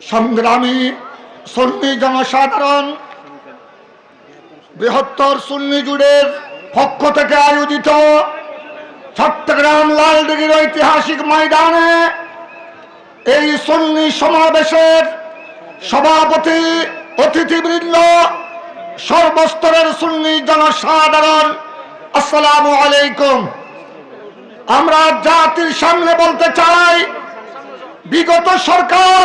সংগ্রামী সুন্নি জনসাধারণ, বৃহত্তর সুন্নি জুড়ের পক্ষ থেকে আয়োজিত চট্টগ্রাম লালদিঘির ঐতিহাসিক ময়দানে এই সুন্নি সমাবেশের সভাপতি অতিথিবৃন্দ, সর্বস্তরের সুন্নি জনসাধারণ, আসসালামু আলাইকুম। আমরা জাতির সামনে বলতে চাই, বিগত সরকার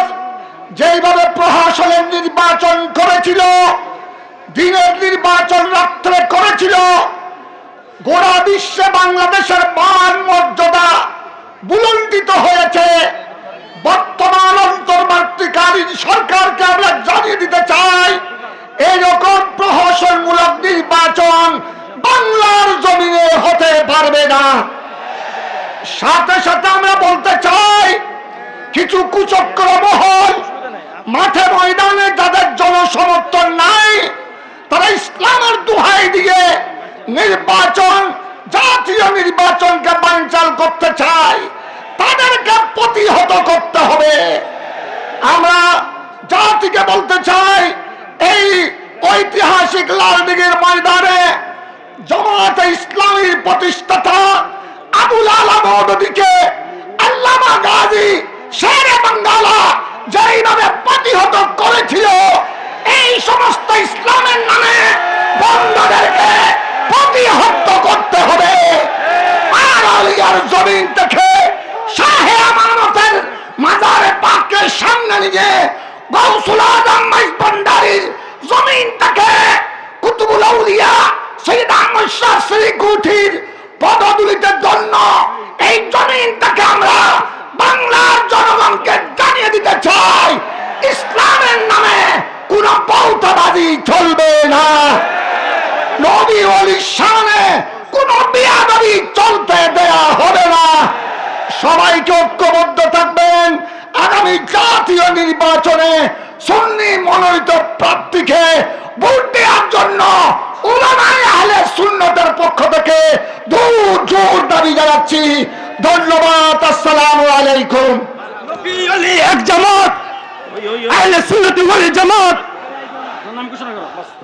যেইভাবে প্রশাসনের নির্বাচন করেছিল, দিনের নির্বাচন রাত্রে করেছিল, গোড়া বিশ্বে বাংলাদেশের মান মর্যাদা বুলন্ডিত হয়েছে। বর্তমান অন্তর্বর্তীকালীন সরকারকে আমরা জানিয়ে দিতে চাই, এইরকম প্রহসনমূলক নির্বাচন বাংলার জমিনে হতে পারবে না। সাথে সাথে আমরা বলতে চাই, কিছু কুচক্র মহল মাঠে ময়দানে যাদের জনসমর্থন নাই, তারা ইসলামের দুহাই দিয়ে নির্বাচন, জাতীয় নির্বাচনকে বানচাল করতে চায়। তাদেরকে প্রতিহত করতে হবে। আমরা জাতিকে বলতে চাই, এই ঐতিহাসিক লালদিঘির ময়দানে জমাতে ইসলামীর প্রতিষ্ঠাতা আবুল আলম নদীকে আল্লামা গাজী শেরে বাঙ্গালা যেইভাবে প্রতিহত করেছিল এই সমস্ত ইসলামের নামে বন্ধদেরকে প্রতিহত করতে হবে। আর জমিন সামনে নিয়ে কুতুবুল আউলিয়া সৈয়দ আহমদ শাহ শ্রী গুঠির পদদুলিতের জন্য এই জমিনটাকে আমরা বাংলার জনগণকে জানিয়ে দিতে চাই ইসলামের নামে কোন পৌতাবাজি চলবে না। নবী অলির সামনে কোন বিয়াদবি চলতে দেয়া হবে না। সবাইকে ঐক্যবদ্ধ থাকবেন। আগামী জাতীয় নির্বাচনে সুন্নি মনোনীত প্রার্থীকে ভোট দেওয়ার জন্য উলামায়ে সুন্নতের পক্ষ থেকে দূর জোর দাবি জানাচ্ছি। ধন্যবাদ, আসসালাম আলাইকুম। এক জামাত জামাত। 向こうないから。